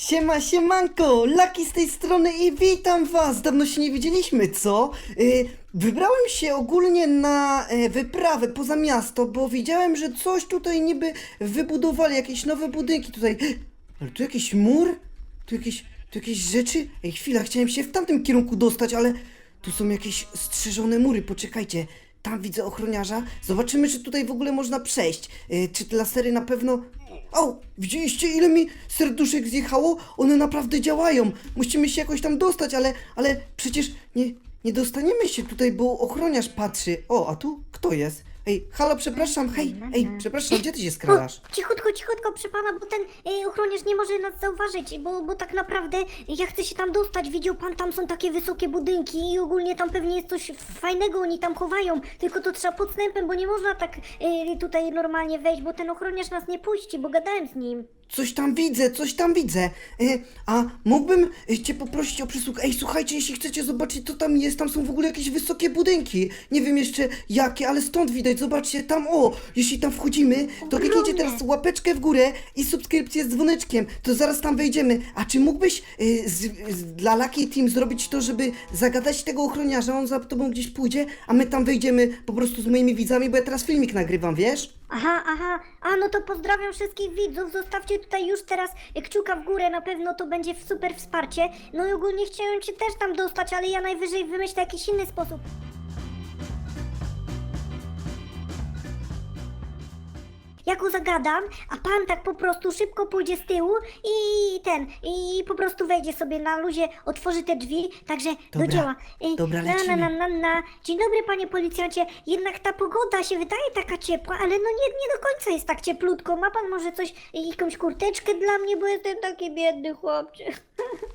Siema, siemanko! Laki z tej strony i witam was! Dawno się nie widzieliśmy, co? Y, wybrałem się ogólnie na e, wyprawę poza miasto, bo widziałem, że coś tutaj niby wybudowali, jakieś nowe budynki tutaj. Ale tu jakiś mur? Tu jakieś, tu jakieś rzeczy? Ej, chwila, chciałem się w tamtym kierunku dostać, ale tu są jakieś strzeżone mury, poczekajcie. Tam widzę ochroniarza. Zobaczymy, czy tutaj w ogóle można przejść. Y, czy te lasery na pewno o, widzieliście ile mi serduszek zjechało? One naprawdę działają. Musimy się jakoś tam dostać, ale, ale przecież nie, nie dostaniemy się tutaj, bo ochroniarz patrzy. O, a tu kto jest? Ej, halo, przepraszam, hej, ej, przepraszam, gdzie ty się skradasz? O, cichutko, cichutko, proszę pana, bo ten e, ochroniarz nie może nas zauważyć, bo, bo tak naprawdę ja chcę się tam dostać. Widział pan, tam są takie wysokie budynki i ogólnie tam pewnie jest coś fajnego, oni tam chowają. Tylko to trzeba podstępem, bo nie można tak e, tutaj normalnie wejść, bo ten ochroniarz nas nie puści, bo gadałem z nim. Coś tam widzę, coś tam widzę. E, a mógłbym e, cię poprosić o przysługę. Ej, słuchajcie, jeśli chcecie zobaczyć, co tam jest, tam są w ogóle jakieś wysokie budynki. Nie wiem jeszcze jakie, ale stąd widać. Zobaczcie, tam o, jeśli tam wchodzimy, to kliknijcie Ogromne. teraz łapeczkę w górę i subskrypcję z dzwoneczkiem. To zaraz tam wejdziemy. A czy mógłbyś e, z, z, dla Lucky Team zrobić to, żeby zagadać tego ochroniarza, on za tobą gdzieś pójdzie, a my tam wejdziemy po prostu z moimi widzami, bo ja teraz filmik nagrywam, wiesz? Aha, aha, a no to pozdrawiam wszystkich widzów, zostawcie tutaj już teraz kciuka w górę, na pewno to będzie super wsparcie. No i ogólnie chciałem cię też tam dostać, ale ja najwyżej wymyślę jakiś inny sposób. Ja go zagadam, a pan tak po prostu szybko pójdzie z tyłu i ten, i po prostu wejdzie sobie na luzie, otworzy te drzwi, także Dobra, do dzieła. Dobra, na, na, lecimy. na, na, na. Dzień dobry panie policjancie, jednak ta pogoda się wydaje taka ciepła, ale no nie, nie do końca jest tak cieplutko. Ma pan może coś, jakąś kurteczkę dla mnie, bo jestem taki biedny chłopcze.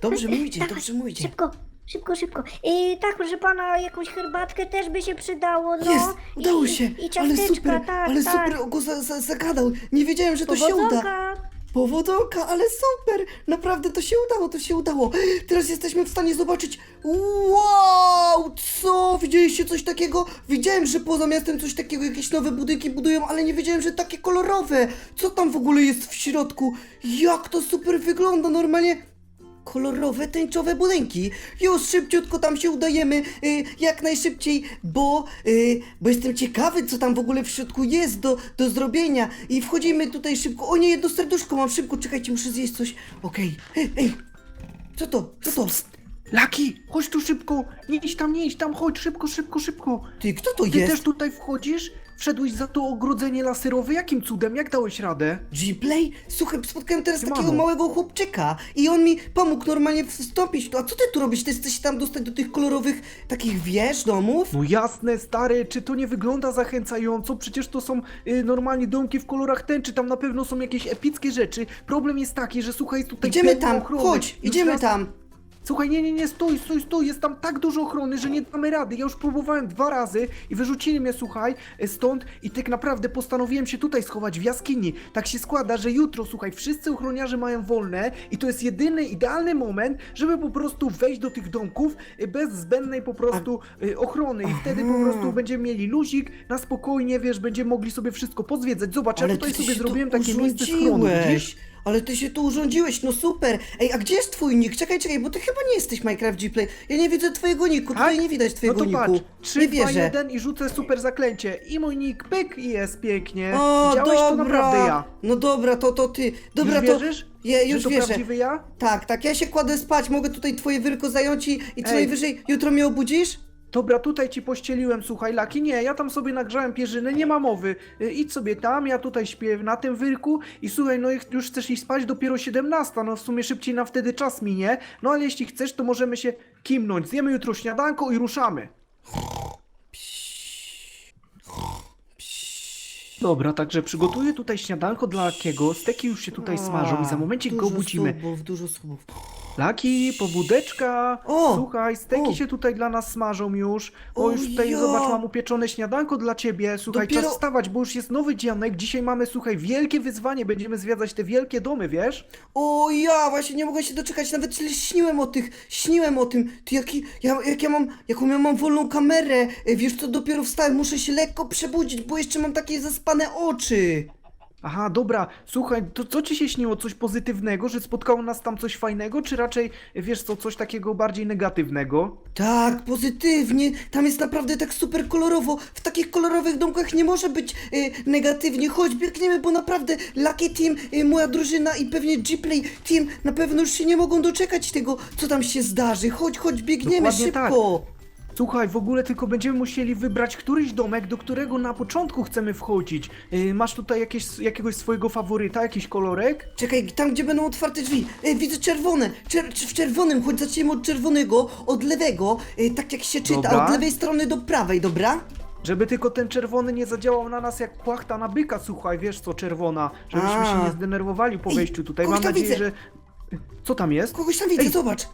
Dobrze mówicie, dobrze mówicie. Szybko, szybko, szybko. I tak, proszę pana, jakąś herbatkę też by się przydało, no. Jest! Udało I, się! I ale ciasteczka, super! tak, ale tak. super go za, za, zagadał! Nie wiedziałem, że to się uda! Powodzonka. Powodoka, ale super! Naprawdę to się udało, to się udało! Teraz jesteśmy w stanie zobaczyć. Wow! Co? Widzieliście coś takiego? Widziałem, że poza miastem coś takiego, jakieś nowe budynki budują, ale nie wiedziałem, że takie kolorowe! Co tam w ogóle jest w środku? Jak to super wygląda normalnie! Kolorowe, tęczowe budynki. Już szybciutko tam się udajemy, y, jak najszybciej, bo, y, bo jestem ciekawy, co tam w ogóle w środku jest do, do zrobienia. I wchodzimy tutaj szybko. O nie, jedno serduszko mam szybko, czekajcie, muszę zjeść coś. Okej, ej, ej, co to, co to? Laki, chodź tu szybko! Nie idź tam, nie idź tam, chodź szybko, szybko, szybko! Ty, kto to Ty jest? też tutaj wchodzisz? Wszedłeś za to ogrodzenie laserowe? Jakim cudem? Jak dałeś radę? G-Play? Słuchaj, spotkałem teraz Siemano. takiego małego chłopczyka i on mi pomógł normalnie wstąpić tu. A co ty tu robisz? Ty chcesz się tam dostać do tych kolorowych takich wież, domów? No jasne, stary, czy to nie wygląda zachęcająco? Przecież to są y, normalnie domki w kolorach tęczy, tam na pewno są jakieś epickie rzeczy. Problem jest taki, że słuchaj, tutaj Idziemy pełno tam, ochrony. chodź, Już idziemy raz- tam. Słuchaj, nie, nie, nie, stój, stój, stój, jest tam tak dużo ochrony, że nie damy rady. Ja już próbowałem dwa razy i wyrzucili mnie, słuchaj, e, stąd i tak naprawdę postanowiłem się tutaj schować w jaskini. Tak się składa, że jutro, słuchaj, wszyscy ochroniarze mają wolne i to jest jedyny, idealny moment, żeby po prostu wejść do tych domków e, bez zbędnej po prostu e, ochrony i wtedy po prostu będziemy mieli luzik, na spokojnie, wiesz, będziemy mogli sobie wszystko pozwiedzać. Zobacz, ja tutaj ty sobie się zrobiłem takie miejsce schronu, widzisz? Ale ty się tu urządziłeś, no super. Ej, a gdzie jest twój nick? Czekaj, czekaj, bo ty chyba nie jesteś Minecraft Gplay. Ja nie widzę twojego nicku, tutaj nie widać No twojego to patrz, 3, nie 2, wierzę. 1 i rzucę super zaklęcie. I mój nick pyk i jest pięknie. O, Widziałeś dobra. to naprawdę ja. No dobra, to to ty. Dobra, już to. wierzysz? Ja że już to wierzę. prawdziwy ja? Tak, tak, ja się kładę spać, mogę tutaj twoje wyrko zająć i, i co Ej. najwyżej jutro mnie obudzisz? Dobra, tutaj ci pościeliłem, słuchaj, Laki. Nie, ja tam sobie nagrzałem pierzynę, nie ma mowy. Y, idź sobie tam, ja tutaj śpię na tym wyrku i słuchaj, no jak już chcesz iść spać, dopiero 17, no w sumie szybciej na wtedy czas minie. No ale jeśli chcesz, to możemy się kimnąć. Zjemy jutro śniadanko i ruszamy. Dobra, także przygotuję tutaj śniadanko dla Lakiego. Steki już się tutaj smażą i za momencik go dużo obudzimy. Dużo subów. Laki, pobudeczka. O! Słuchaj, steki O! się tutaj dla nas smażą już. O, O, już tutaj ja! zobacz, mam upieczone śniadanko dla ciebie. Słuchaj, Dopiero- czas wstawać, bo już jest nowy dzianek. Dzisiaj mamy, słuchaj, wielkie wyzwanie. Będziemy zwiedzać te wielkie domy, wiesz? O ja właśnie nie mogę się doczekać, nawet śniłem o tych, śniłem o tym. Ty jaki, ja, jak ja mam, jaką ja mam wolną kamerę, E, wiesz co, dopiero wstałem, muszę się lekko przebudzić, bo jeszcze mam takie zaspane oczy. Aha, dobra, słuchaj, to co ci się śniło? Coś pozytywnego, że spotkało nas tam coś fajnego, czy raczej, wiesz co, coś takiego bardziej negatywnego? Tak, pozytywnie. Tam jest naprawdę tak super kolorowo. W takich kolorowych domkach nie może być y, negatywnie. Chodź, biegniemy, bo naprawdę Lucky Team, y, moja drużyna i pewnie G-Play Team na pewno już się nie mogą doczekać tego, co tam się zdarzy. Chodź, chodź, biegniemy Dokładnie tak. Słuchaj, w ogóle tylko będziemy musieli wybrać któryś domek, do którego na początku chcemy wchodzić. Yy, masz tutaj jakieś, jakiegoś swojego faworyta, jakiś kolorek? Czekaj, tam gdzie będą otwarte drzwi. Y, widzę czerwone. Czer w czerwonym, choć zaczniemy od czerwonego, od lewego, y, tak jak się czyta, Dobra. od lewej strony do prawej, dobra? Żeby tylko ten czerwony nie zadziałał na nas jak płachta na byka, słuchaj, wiesz co, czerwona. Żebyśmy A. się nie zdenerwowali po Ej, wejściu tutaj. kogoś Mam tam nadzieję, widzę. że... Co tam jest? Kogoś tam widzę, Ej. zobacz.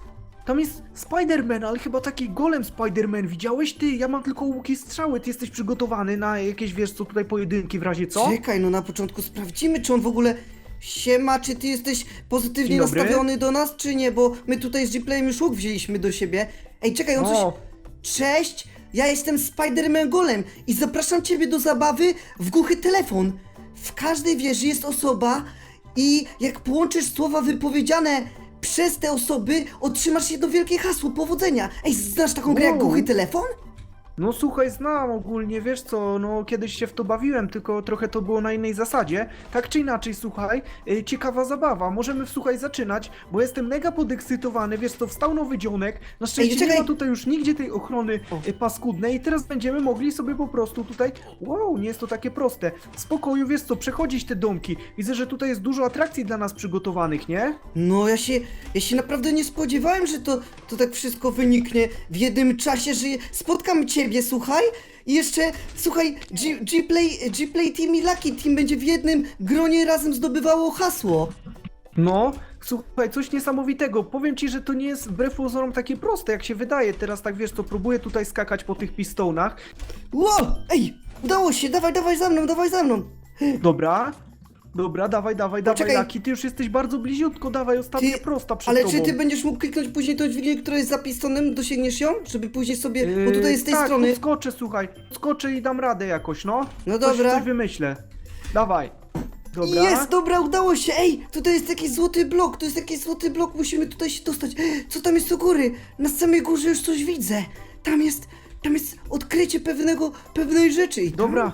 Tam jest Spider-Man, ale chyba taki golem Spider-Man. Widziałeś ty? Ja mam tylko łuki strzały. Ty jesteś przygotowany na jakieś, wiesz co, tutaj pojedynki w razie co? Czekaj, no na początku sprawdzimy, czy on w ogóle siema, czy ty jesteś pozytywnie Dzień dobry. nastawiony do nas, czy nie, bo my tutaj z G-Playem już łuk wzięliśmy do siebie. Ej, czekaj, on O. coś... Cześć, ja jestem Spider-Man Golem i zapraszam ciebie do zabawy w głuchy telefon. W każdej wieży jest osoba i jak połączysz słowa wypowiedziane przez te osoby, otrzymasz jedno wielkie hasło powodzenia. Ej, znasz taką grę jak Wow. głuchy telefon? No słuchaj, znam ogólnie, wiesz co, no kiedyś się w to bawiłem, tylko trochę to było na innej zasadzie. Tak czy inaczej, słuchaj, y, ciekawa zabawa, możemy słuchaj zaczynać, bo jestem mega podekscytowany, wiesz co, wstał nowy dzionek, na szczęście czekaj. nie ma tutaj już nigdzie tej ochrony y, paskudnej i teraz będziemy mogli sobie po prostu tutaj, wow, nie jest to takie proste, w spokoju, wiesz co, przechodzić te domki. Widzę, że tutaj jest dużo atrakcji dla nas przygotowanych, nie? No ja się, ja się naprawdę nie spodziewałem, że to, to tak wszystko wyniknie w jednym czasie, że spotkam ciebie, słuchaj, i jeszcze, słuchaj, G- G-Play, G-Play Team i Lucky Team będzie w jednym gronie razem zdobywało hasło. No, słuchaj, coś niesamowitego. Powiem ci, że to nie jest wbrew pozorom takie proste, jak się wydaje. Teraz tak wiesz, co próbuję tutaj skakać po tych pistonach. Ło, ej, udało się, dawaj, dawaj za mną, dawaj za mną. Dobra. Dobra, dawaj, dawaj, dawaj, Poczekaj. Laki, ty już jesteś bardzo bliziutko, dawaj, ostatnia Ty- prosta przed Ale tobą. czy ty będziesz mógł kliknąć później tą dźwignię, która jest za pistonem, dosięgniesz ją? Żeby później sobie, bo tutaj jest z tej tak, strony. skoczę, słuchaj, skoczę i dam radę jakoś, no. No Coś, dobra. Coś wymyślę. Dawaj. Dobra. Jest, dobra, udało się! Ej, tutaj jest jakiś złoty blok, to jest jakiś złoty blok, musimy tutaj się dostać. Co tam jest u góry? Na samej górze już coś widzę. Tam jest, tam jest odkrycie pewnego, pewnej rzeczy. I tam- Dobra.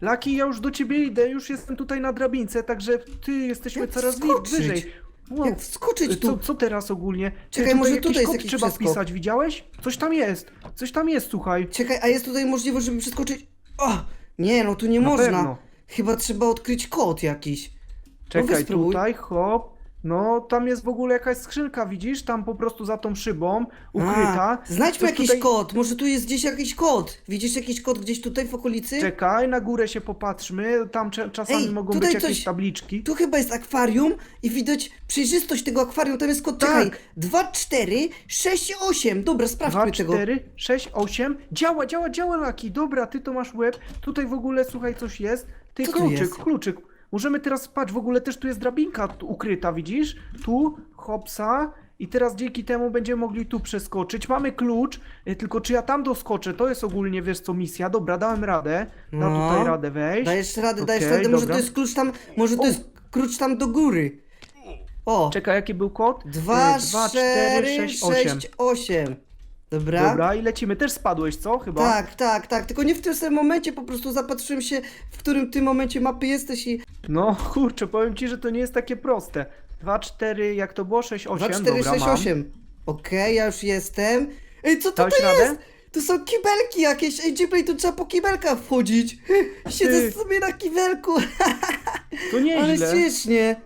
Laki, ja już do ciebie idę, już jestem tutaj na drabince, także ty jesteśmy Jak coraz wskoczyć? wyżej. Wow. Jak wskoczyć Co, tu? co teraz ogólnie? Czekaj, może jakiś tutaj jest kod jakiś trzeba przeskok. wpisać, widziałeś? Coś tam jest, coś tam jest, słuchaj. Czekaj, a jest tutaj możliwość, żeby przeskoczyć? O! Nie, no tu nie Na można. pewno. Chyba trzeba odkryć kod jakiś. No Czekaj, spróbuj. tutaj, hop. No, tam jest w ogóle jakaś skrzynka, widzisz? Tam po prostu za tą szybą, ukryta. A, znajdźmy Coś jakiś tutaj- kod, może tu jest gdzieś jakiś kod. Widzisz jakiś kod gdzieś tutaj w okolicy? Czekaj, na górę się popatrzmy, tam cze- czasami Ej, mogą tutaj być jakieś coś- tabliczki. Tu chyba jest akwarium i widać przejrzystość tego akwarium. Tam jest kod, Tak. czekaj, 2, 4, 6, 8. Dobra, sprawdźmy 2, tego. 4, 6, 8. Działa, działa, działa, Laki. Dobra, ty to masz łeb. Tutaj w ogóle, słuchaj, coś jest. Ty, Co tu kluczyk, jest? kluczyk. Możemy teraz spać, w ogóle też tu jest drabinka ukryta, widzisz? Tu, hopsa. I teraz dzięki temu będziemy mogli tu przeskoczyć. Mamy klucz, y, tylko czy ja tam doskoczę? To jest ogólnie, wiesz co, misja. Dobra, dałem radę. Dam No. tutaj radę wejść. Dajesz radę, dajesz Okej, radę. Może dobra. to jest klucz tam, może to O. jest klucz tam do góry. O, Czekaj, jaki był kod? 2, Y, 2, 4, 6, 8. 8. Dobra. Dobra, i lecimy. Też spadłeś, co? Chyba? Tak, tak, tak. Tylko nie w tym samym momencie, po prostu zapatrzyłem się, w którym ty momencie mapy jesteś i. No kurczę, powiem ci, że to nie jest takie proste. 2, 4, jak to było? 6, 8, 2, 4, dobra, 6, mam. 8. Okej, ja już jestem. Ej, co Dałeś tutaj radę? jest? Tu są kibelki jakieś. Ej, Ghibli, tu trzeba po kibelkach wchodzić. Siedzę Ty. sobie na kibelku. To Ale nieźle. śmiesznie.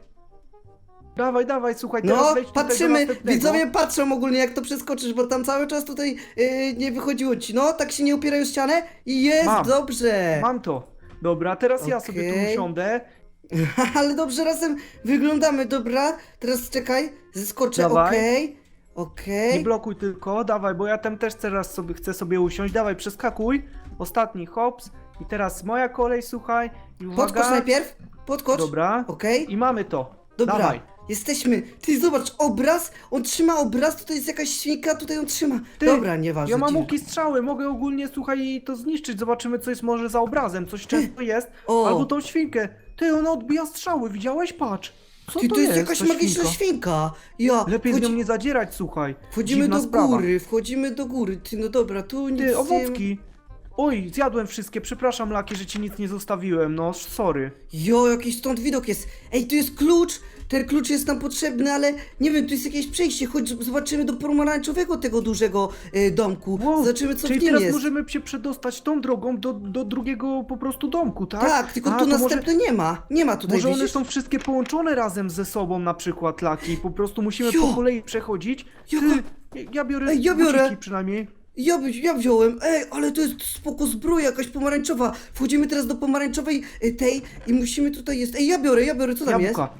Dawaj, dawaj, słuchaj, teraz No, wejdź tutaj do patrzymy. następnego. Widzowie patrzą ogólnie, jak to przeskoczysz, bo tam cały czas tutaj yy, nie wychodziło ci. No, tak się nie upierają w ścianę i jest Mam. dobrze. Mam to. Dobra, teraz ja sobie tu Okej. usiądę. Ale dobrze razem wyglądamy, dobra? Teraz czekaj, zeskoczę, Dawaj. okej. Nie Okej. blokuj tylko, dawaj, bo ja tam też teraz sobie chcę sobie usiąść. Dawaj, przeskakuj. Ostatni hops. I teraz moja kolej, słuchaj. I uwaga. Podskocz najpierw. Podskocz. Dobra. Okej. I mamy to. Dobra. Dawaj. Jesteśmy. Ty zobacz, obraz. On trzyma obraz, tutaj jest jakaś świnka, tutaj on trzyma. Ty, Dobra, nieważne. Ja mam dziwne. łuki strzały, mogę ogólnie, słuchaj, to zniszczyć. Zobaczymy, co jest może za obrazem. Coś często jest. O. Albo tą świnkę. Ty, ona odbija strzały, widziałeś? Patrz. Co Ty, to, to jest jakaś ta magiczna świnka? Ja, Lepiej z nią nie zadzierać, słuchaj. wchodzimy Dziwna do sprawa. góry, wchodzimy do góry. Ty, no dobra, tu nic Ty, nie- owocki. Oj, zjadłem wszystkie, przepraszam Laki, że ci nic nie zostawiłem, no sorry. Jo, jakiś stąd widok jest. Ej, tu jest klucz. Ten klucz jest nam potrzebny, ale nie wiem, tu jest jakieś przejście. Chodź, zobaczymy do pomarańczowego tego dużego e, domku. Wow, Zobaczymy, co czyli w nim teraz jest. możemy się przedostać tą drogą do, do drugiego po prostu domku, tak? Tak, tylko A, tu to może- następne nie ma. Nie ma tutaj, Może one widzisz? są wszystkie połączone razem ze sobą na przykład, Laki. Po prostu musimy Jo. po kolei przechodzić. Ty, ja biorę Ej, ja biorę. buciki przynajmniej. Ja, by- ja wziąłem, ej, ale to jest spoko zbroja, jakaś pomarańczowa. Wchodzimy teraz do pomarańczowej y, tej i musimy tutaj jest. Ej, ja biorę, ja biorę, co tam jest? Jabłka.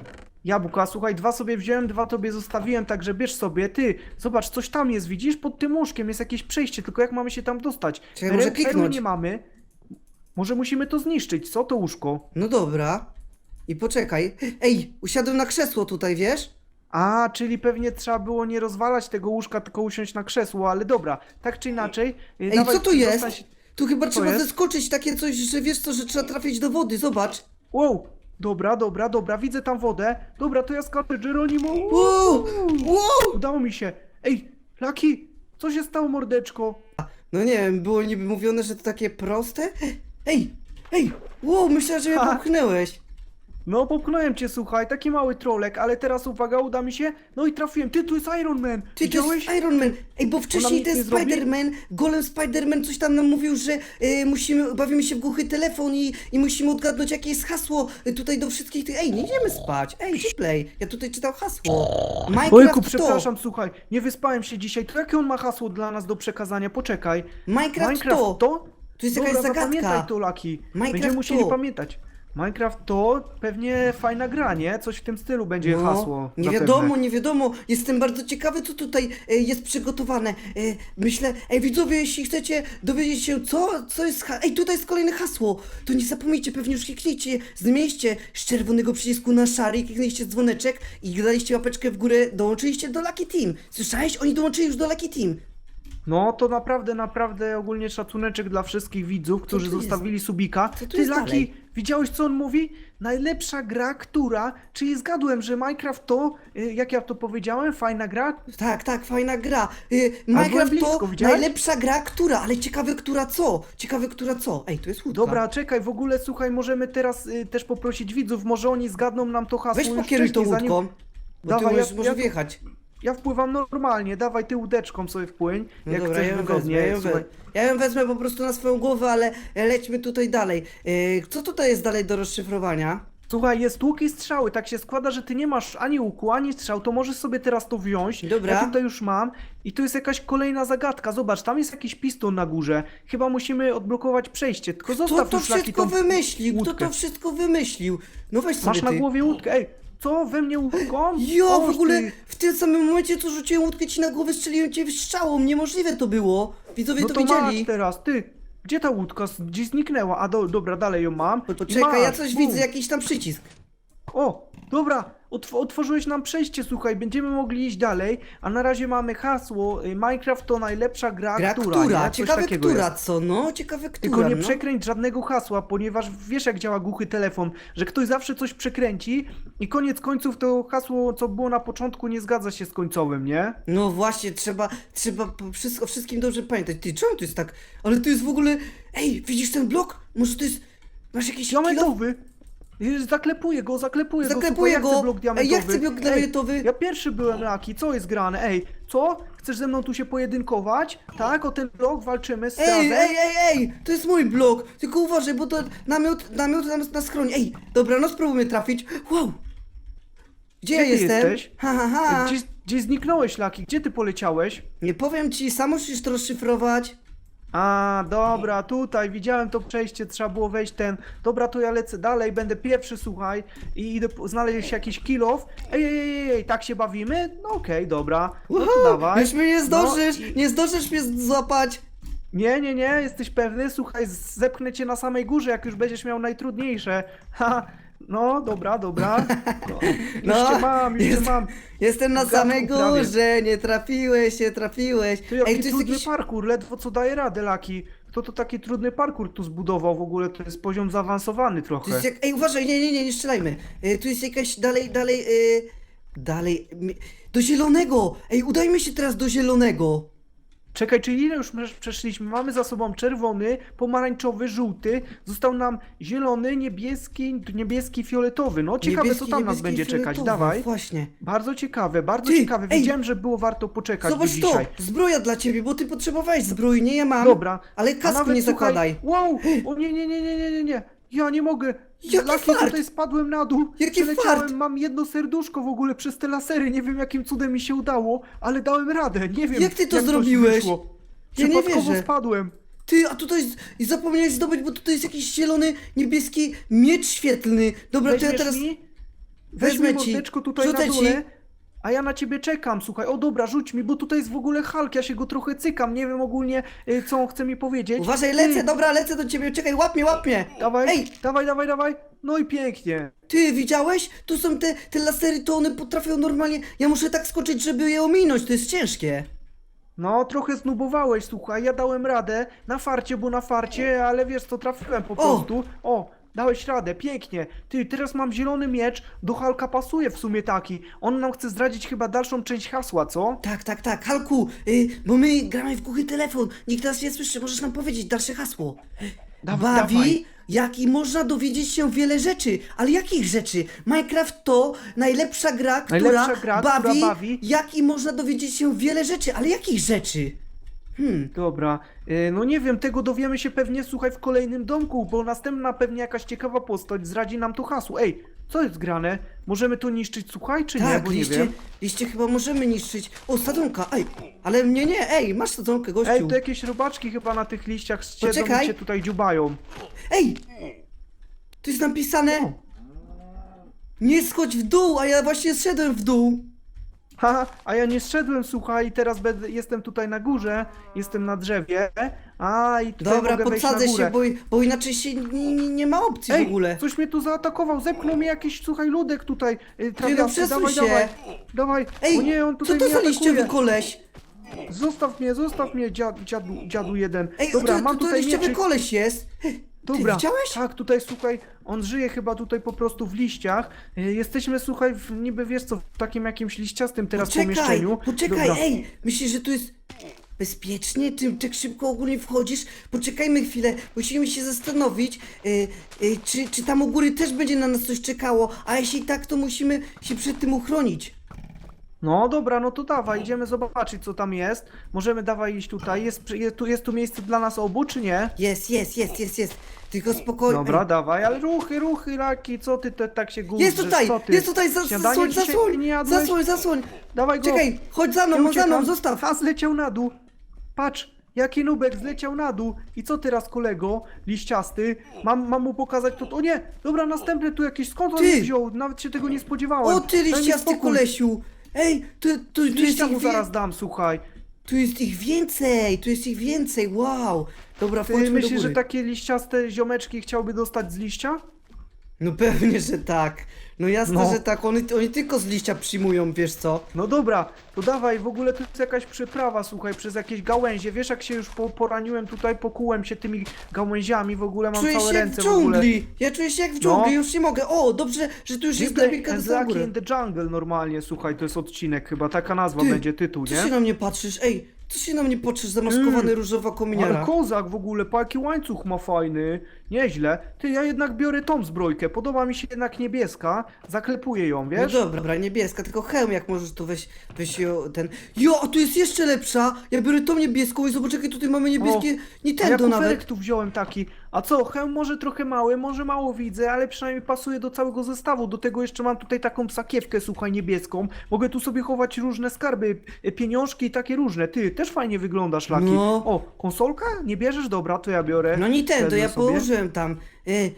Jabłka, słuchaj, dwa sobie wziąłem, dwa tobie zostawiłem, także bierz sobie. Ty, zobacz, coś tam jest, widzisz? Pod tym łóżkiem jest jakieś przejście, tylko jak mamy się tam dostać? Czekaj, może kliknąć. nie mamy. Może musimy to zniszczyć, co to łóżko? No dobra. I poczekaj. Ej, usiadłem na krzesło tutaj, wiesz? A, czyli pewnie trzeba było nie rozwalać tego łóżka, tylko usiąść na krzesło, ale dobra, tak czy inaczej. y, Ej, dawaj, co tu jest? dostań Tu chyba trzeba jest? zeskoczyć takie coś, że wiesz co, że trzeba trafić do wody, zobacz. Wow, dobra, dobra, dobra, widzę tam wodę. Dobra, to ja skaczę, Geronimo. Wow, wow! Udało mi się. Ej, Laki, co się stało, mordeczko? No nie wiem, było niby mówione, że to takie proste. Ej, ej, wow, myślałem, że mnie Ha. popchnęłeś. No, popchnąłem cię, słuchaj, taki mały trolek, ale teraz uwaga, uda mi się. No i trafiłem. Ty, tu jest Iron Man. Ty, to Widziałeś? jest Iron Man. Ej, bo wcześniej nic ten nie zrobi? Spider-Man, golem Spider-Man coś tam nam mówił, że y, musimy, bawimy się w głuchy telefon i, i musimy odgadnąć jakie jest hasło y, tutaj do wszystkich tych... Ej, nie idziemy spać. Ej, Gplay, ja tutaj czytał hasło. Minecraft Ojku, to. przepraszam, słuchaj, nie wyspałem się dzisiaj. To jakie on ma hasło dla nas do przekazania? Poczekaj. Minecraft, to. to? Tu jest Dobra, jakaś zagadka. zapamiętaj to, Laki. Minecraft Będziemy musieli to. pamiętać. Minecraft to pewnie fajna gra, nie? Coś w tym stylu będzie hasło. No, nie zapewne. wiadomo, nie wiadomo. Jestem bardzo ciekawy, co tutaj e, jest przygotowane. E, myślę, ej widzowie, jeśli chcecie dowiedzieć się, co, co jest. Ha- ej, tutaj jest kolejne hasło. To nie zapomnijcie, pewnie już kliknijcie, zmieście z czerwonego przycisku na szary, kliknijcie dzwoneczek i daliście łapeczkę w górę, dołączyliście do Lucky Team. Słyszałeś? Oni dołączyli już do Lucky Team. No to naprawdę, naprawdę ogólnie szacuneczek dla wszystkich widzów, którzy tu jest? zostawili subika. Co tu Ty jest Laki, dalej? widziałeś co on mówi? Najlepsza gra, która, czyli zgadłem, że Minecraft to, y, jak ja to powiedziałem, fajna gra? Tak, tak, fajna gra. Y, byłem Minecraft blisko, to widziałeś? najlepsza gra, która, ale ciekawe, która co? Ciekawe, która co? Ej, tu jest łódka. Dobra, czekaj, w ogóle słuchaj, możemy teraz y, też poprosić widzów, może oni zgadną nam to hasło Weź już pokieruj tą wcześniej, łódką. Bo Dawaj, ty ja- możesz może ja- wjechać. Ja wpływam normalnie, dawaj ty łódeczką sobie wpłyń, No jak dobra, chcesz ja ją wygodnie. wezmę, ja ją, słuchaj. we, ja ją wezmę po prostu na swoją głowę, ale lećmy tutaj dalej. Yy, co tutaj jest dalej do rozszyfrowania? Słuchaj, jest łuk i strzały, tak się składa, że ty nie masz ani łuku, ani strzał, to możesz sobie teraz to wziąć. Dobra. Ja tutaj już mam i tu jest jakaś kolejna zagadka, zobacz, tam jest jakiś piston na górze. Chyba musimy odblokować przejście, tylko Kto zostaw to już Laki, wszystko tą wymyślił? Kto łódkę. to wszystko wymyślił? No weź sobie Masz na ty. głowie łódkę, ej, co, we mnie łódką? Jo, w ogóle ty. w tym samym momencie, co rzuciłem łódkę ci na głowę, strzeliłem cię strzałą. Niemożliwe to było. Widzowie No to, to widzieli. masz teraz, ty, gdzie ta łódka, gdzieś zniknęła, a do, dobra, dalej ją mam. Po- I Poczekaj, ja coś bum. widzę, jakiś tam przycisk. O, dobra, otw otworzyłeś nam przejście, słuchaj, będziemy mogli iść dalej, a na razie mamy hasło, y, Minecraft to najlepsza gra, Gra która, która? nie? Coś Ciekawe, takiego która, jest. co? No, ciekawe, która. Tylko nie no. przekręć żadnego hasła, ponieważ wiesz jak działa głuchy telefon, że ktoś zawsze coś przekręci i koniec końców to hasło, co było na początku, nie zgadza się z końcowym, nie? No właśnie, trzeba, trzeba po- wszystko, wszystkim dobrze pamiętać. Ty, czemu to jest tak? Ale to jest w ogóle... Ej, widzisz ten blok? Może to jest... Masz jakiś kilo? Diamentowy! Zaklepuję go, zaklepuję Zaklepuję go. Go. Ja chcę blok Ej, ja chcę blok diamentowy. Ej, ja pierwszy byłem Laki, co jest grane? Ej, co? Chcesz ze mną tu się pojedynkować? Tak, o ten blok walczymy z Ej, razem? ej, ej, ej! To jest mój blok! Tylko uważaj, bo to namiot, namiot nam na schronie. Ej, dobra, no spróbujmy trafić. Wow! Gdzie, ja ty jestem? jesteś? Ha, ha, ha! Gdzie, gdzie zniknąłeś, Laki? Gdzie ty poleciałeś? Nie powiem ci, sam musisz to rozszyfrować. A, dobra, tutaj widziałem to przejście, trzeba było wejść ten. Dobra, to ja lecę dalej, będę pierwszy, słuchaj, i idę po- znaleźć jakiś kilof. Ej, ej, ej, ej, tak się bawimy? No okej, dobra. No to Uhu, dawaj. Już mnie nie zdążysz, No, nie zdążysz mnie złapać. nie, nie, nie, jesteś pewny? Słuchaj, zepchnę cię na samej górze, jak już będziesz miał najtrudniejsze. Ha, No, dobra, dobra. No, No, jeszcze mam, jeszcze jest- mam. Jestem na samej prawie. górze, nie trafiłeś, nie trafiłeś. Ty jaki Ej, jest trudny jakiś... parkour, ledwo co daje radę, Laki. Kto to taki trudny parkour tu zbudował w ogóle? To jest poziom zaawansowany trochę. jest jak... Ej, uważaj, nie, nie, nie, nie strzelajmy. E, tu jest jakaś dalej, dalej, e, dalej... mi- Do zielonego! Ej, udajmy się teraz do zielonego. Czekaj, czy ile już przesz- przeszliśmy? Mamy za sobą czerwony, pomarańczowy, żółty. Został nam zielony, niebieski, niebieski, fioletowy. No ciekawe, Niebieski, co tam nas będzie czekać. Dawaj. Właśnie. Bardzo ciekawe, bardzo Ty, ciekawe. ej! Wiedziałem, że było warto poczekać Zobacz do to, dzisiaj. zbroja dla ciebie, bo ty potrzebowałeś zbroi, nie ja mam. Dobra. Ale kasku nawet, nie słuchaj, zakładaj. Wow! O nie, nie, nie, nie, nie, nie, nie. Ja nie mogę. Jaki Laki, fart! tutaj spadłem na dół. Jaki Przeleciałem, fart! mam jedno serduszko w ogóle przez te lasery. Nie wiem, jakim cudem mi się udało, ale dałem radę. Nie wiem, Jak ty to zrobiłeś? wyszło. Ja nie Przypadkowo wierzę. spadłem. Ty, a tutaj z- i zapomniałeś zdobyć, bo tutaj jest jakiś zielony, niebieski miecz świetlny. Dobra, to ja Weźmiesz teraz... mi? Ci. mordeczko tutaj Rzucę na ci. dole. A ja na ciebie czekam, słuchaj. O dobra, rzuć mi, bo tutaj jest w ogóle Hulk, ja się go trochę cykam. Nie wiem ogólnie, y, co on chce mi powiedzieć. Uważaj, lecę, dobra, lecę do ciebie, czekaj, łap mnie, łap mnie. Dawaj, Ej, dawaj, dawaj, dawaj. No i pięknie. ty, widziałeś? Tu są te, te lasery, to one potrafią normalnie... Ja muszę tak skoczyć, żeby je ominąć, to jest ciężkie. No, trochę znubowałeś, słuchaj, ja dałem radę, na farcie, bo na farcie, ale wiesz co, trafiłem po prostu. O, dałeś radę, pięknie. Ty, teraz mam zielony miecz, do Halka pasuje w sumie taki. On nam chce zdradzić chyba dalszą część hasła, co? Tak, tak, tak, Halku, y, bo my gramy w głuchy telefon, nikt nas nie słyszy, możesz nam powiedzieć dalsze hasło. Dawaj, Bawi, jak i można dowiedzieć się wiele rzeczy, ale jakich rzeczy? Minecraft to najlepsza gra, która, Najlepsza gra, która bawi, bawi. jak i można dowiedzieć się wiele rzeczy, ale jakich rzeczy? Hmm, Dobra, y, no nie wiem, tego dowiemy się pewnie, słuchaj, w kolejnym domku, bo następna pewnie jakaś ciekawa postać zdradzi nam to hasło. Ej, co jest grane? Możemy to niszczyć, słuchaj, czy nie? tak, Bo nie liście, wiem. liście chyba możemy niszczyć. O, sadzonka, ej, ale mnie nie, ej, masz sadzonkę, gościu. Ej, to jakieś robaczki chyba na tych liściach siedzą Poczekaj. i się tutaj dziubają. Ej! Tu jest napisane. Nie schodź w dół, a ja właśnie zszedłem w dół. Haha, a ja nie zszedłem, słuchaj, teraz będę, jestem tutaj na górze, jestem na drzewie, a i tutaj Dobra, mogę wejść na podsadzę górę. się, bo, bo inaczej się nie, nie, nie ma opcji Ej, w ogóle. coś mnie tu zaatakował, zepchnął mi jakiś, słuchaj, ludek tutaj, y, no trawiasty, przesuń dawaj, się. dawaj, dawaj, Ej, o nie, on co tutaj to mnie za atakuje. liściowy koleś? Zostaw mnie, zostaw mnie, dziad, dziadu, dziadu jeden. Ej, Dobra, to, mam to, to tutaj liściowy mieczyk. koleś jest. Dobra, widziałeś? tak, tutaj słuchaj, on żyje chyba tutaj po prostu w liściach. Y, Jesteśmy, słuchaj, w, niby wiesz co, w takim jakimś liściastym teraz Poczekaj, pomieszczeniu. poczekaj, Dobra. ej, myślisz, że tu jest bezpiecznie? Ty tak szybko ogólnie wchodzisz? Poczekajmy chwilę, musimy się zastanowić, y, y, czy, czy tam u góry też będzie na nas coś czekało, a jeśli tak, to musimy się przed tym uchronić. No dobra, no to dawaj, idziemy zobaczyć co tam jest. Możemy dawaj iść tutaj. Jest, jest, tu, jest tu miejsce dla nas obu, czy nie? Jest, jest, jest, jest, jest. Tylko spokojnie. Dobra, dawaj, ale ruchy, ruchy, Laki, co ty te, tak się gubisz? Jest tutaj, co ty? jest tutaj, za, Śniadanie zasłoń, dzisiaj zasłoń, nie jadłeś? zasłoń, zasłoń. Dawaj go. Czekaj, chodź za mną, za mną, uciekam. zostaw. A, zleciał na dół. Patrz, jaki nubek zleciał na dół. I co teraz, kolego, liściasty? Mam, mam mu pokazać to. O nie, dobra, następny tu jakiś, skąd on Ty. wziął? Nawet się tego nie spodziewałem. O ty Daj mi liściasty spokój. kolesiu. Ej, tu, tu, tu, jest Liścia ich mu zaraz dam, słuchaj. tu jest ich więcej, tu jest ich więcej, wow. Dobra, Ty wchodźmy do myślisz, góry. że takie liściaste ziomeczki chciałby dostać z liścia? No pewnie, że tak. No jasne, No. że tak, oni, oni tylko z liścia przyjmują, wiesz co? No dobra, to dawaj, w ogóle tu jest jakaś przyprawa, słuchaj, przez jakieś gałęzie. Wiesz, jak się już po, poraniłem tutaj, pokułem się tymi gałęziami, w ogóle mam Czuję całe się jak ręce w w ogóle. dżungli. Ja czuję się jak w dżungli, No. już nie mogę. O, dobrze, że tu już jest Disney drabinka do and samej Lucky góry. in the Jungle normalnie, słuchaj, to jest odcinek chyba, taka nazwa Ty, będzie tytuł, Co nie? się na mnie patrzysz? Ej, co się na mnie patrzysz, zamaskowany Mm. różowa Ale kominiara? kozak w ogóle, po jaki łańcuch ma fajny, nieźle. Ty, ja jednak biorę tą zbrojkę, podoba mi się jednak niebieska, zaklepuję ją, No wiesz? dobra, dobra, niebieska, tylko hełm jak możesz tu weź, weź ją, ten... Jo, a tu jest jeszcze lepsza! Ja biorę tą niebieską i zobacz jakie tutaj mamy niebieskie A ja kuferek nawet. tu wziąłem taki. A co, hełm może trochę mały, może mało widzę, ale przynajmniej pasuje do całego zestawu. Do tego jeszcze mam tutaj taką sakiewkę, słuchaj, niebieską. Mogę tu sobie chować różne skarby, e, pieniążki i takie różne. Ty, też fajnie wyglądasz, Laki. No. O, konsolka? Nie bierzesz? Dobra, to ja biorę. No Nintendo, Wezmę ja sobie. położyłem tam. Y,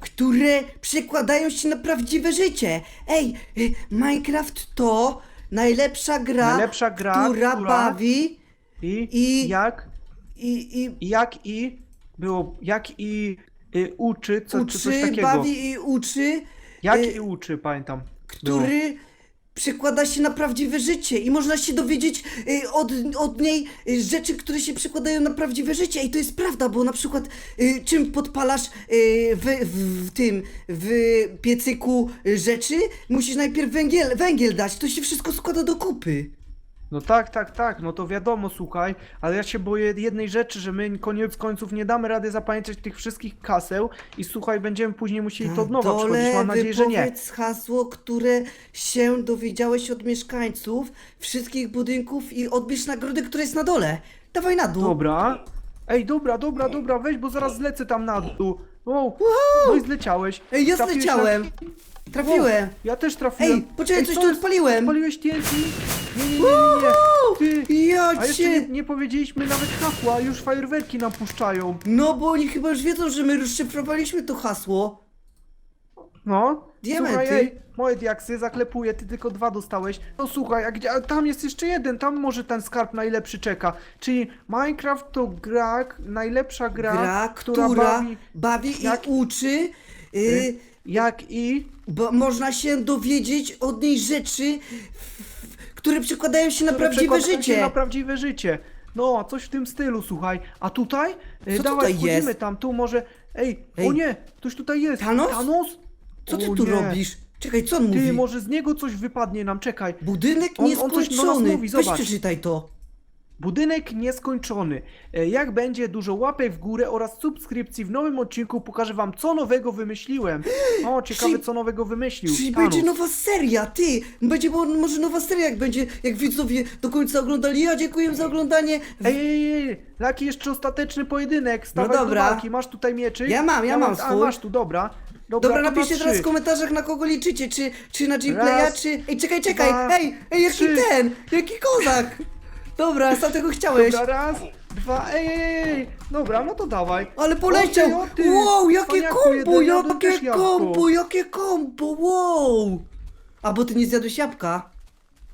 które przekładają się na prawdziwe życie. Ej, y, Minecraft to najlepsza gra, Najlepsza gra, która, która- bawi I, I- jak, i, i i jak i, było, jak i y, uczy, co, czy coś uczy, takiego. bawi i uczy, Jak y, i uczy, pamiętam. było. który przekłada się na prawdziwe życie i można się dowiedzieć y, od, od niej y, rzeczy, które się przekładają na prawdziwe życie i to jest prawda, bo na przykład y, czym podpalasz y, w, w, w tym, w piecyku y, rzeczy, musisz najpierw węgiel, węgiel dać, to się wszystko składa do kupy. No tak, tak, tak, no to wiadomo, słuchaj, ale ja się boję jednej rzeczy, że my koniec końców nie damy rady zapamiętać tych wszystkich kaseł i słuchaj, będziemy później musieli to od nowa dole przechodzić, mam nadzieję, że nie. wypowiedz hasło, które się dowiedziałeś od mieszkańców wszystkich budynków i odbierz nagrodę, która jest na dole. Dawaj na dół. Dobra. Ej, dobra, dobra, dobra, weź, bo zaraz zlecę tam na dół. Wow, no i zleciałeś. Ej, ja Trafiłeś zleciałem. na- Trafiłem. Wow, ja też trafiłem. Ej, poczekaj, coś co tu jest? odpaliłem. Odpaliłeś TNT? Nie, nie, nie, nie, nie. Ty, Ja a jeszcze nie, cię... nie powiedzieliśmy nawet hasła, już fajerwerki nam puszczają. No bo oni chyba już wiedzą, że my rozszyfrowaliśmy to hasło. No, Diamenty. słuchaj, ej, moje diaksy zaklepuję, ty tylko dwa dostałeś. No słuchaj, a, gdzie, a tam jest jeszcze jeden, tam może ten skarb najlepszy czeka. Czyli Minecraft to gra, najlepsza gra, Gra, która, bawi bawi jak- i uczy. Y, jak i... bo można się dowiedzieć od niej rzeczy, w- które przekładają się na które prawdziwe przekładają życie. Się na prawdziwe życie. No, coś w tym stylu, słuchaj. A tutaj? E, Co Dawaj, tutaj wchodzimy jest? tam, tu może... Ej, Ej. o nie, ktoś tutaj jest. Thanos? Thanos? Co ty O tu nie. robisz? Czekaj, co on mówi? Ty, może z niego coś wypadnie nam, czekaj. Budynek On- on coś do nas nieskończony. mówi, Weź zobacz. przeczytaj to. Budynek nieskończony. E, Jak będzie dużo łapek w górę oraz subskrypcji w nowym odcinku pokażę wam co nowego wymyśliłem. O, ciekawe Czyli- co nowego wymyślił. Czyli Thanos. będzie nowa seria, ty! Będzie może nowa seria, jak będzie, jak widzowie do końca oglądali. Ja dziękuję za oglądanie. Ej, ej, ej, Laki jeszcze ostateczny pojedynek. Stawaj No dobra. do walki. Masz tutaj mieczyk? Ja mam, ja mam A, swój. masz tu, dobra. Dobra, Dobra, to na napiszcie teraz w komentarzach na kogo liczycie, czy, czy na Gplaya, Raz, czy... Ej, czekaj, czekaj, dwa, ej, ej, jaki trzy. ten, jaki kozak! Dobra, sam tego chciałeś. Dobra, raz, dwa, ej, ej, ej. Dobra, no to dawaj. Ale poleciał! O ty, o ty. Wow, jakie Cwaniaku, kombo, jeden jadł też jakie jabłko. kombo, jakie kombo, wow! A bo ty nie zjadłeś jabłka?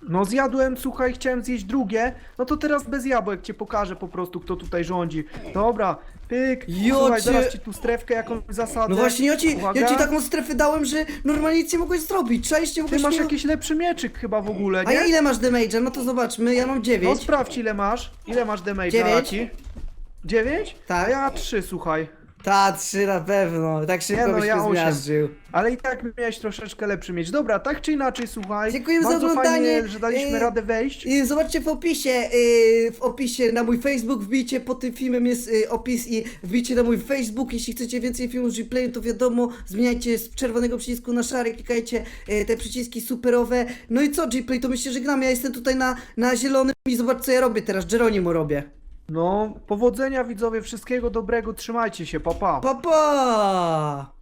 No zjadłem, słuchaj, chciałem zjeść drugie. No to teraz bez jabłek cię pokażę po prostu, kto tutaj rządzi. Dobra, pyk. Słuchaj, cię- zaraz ci tu strefkę jakąś zasadzę. No właśnie, ja ci, Uwaga. ja ci taką strefę dałem, że normalnie nic nie mogłeś zrobić. Cześć, nie Ty mogłeś masz nie... jakiś lepszy mieczyk chyba w ogóle, A ja nie? ile masz damage'a? No to zobaczmy, ja mam No 9. sprawdź ile masz. Ile masz damage'a, Dziewięć. Laki? Dziewięć? Tak. A ja trzy, słuchaj. Ta, 3 na pewno, tak szybko Nie, no, byś ja osiem. zmiażdżył. Ale i tak miałeś troszeczkę lepszy mieć. Dobra, tak czy inaczej, słuchaj. Dziękujemy za Bardzo oglądanie. fajnie, że daliśmy Yy, radę wejść. I zobaczcie w opisie, yy, w opisie na mój Facebook, wbijcie pod tym filmem jest yy, opis i wbijcie na mój Facebook, jeśli chcecie więcej filmów z Gplayu, to wiadomo, zmieniajcie z czerwonego przycisku na szary, klikajcie te przyciski superowe. No i co Gplay, to my się żegnamy, ja jestem tutaj na, na zielonym i zobacz co ja robię teraz, Geronimo robię. No, powodzenia widzowie, wszystkiego dobrego, trzymajcie się, pa pa. Pa pa!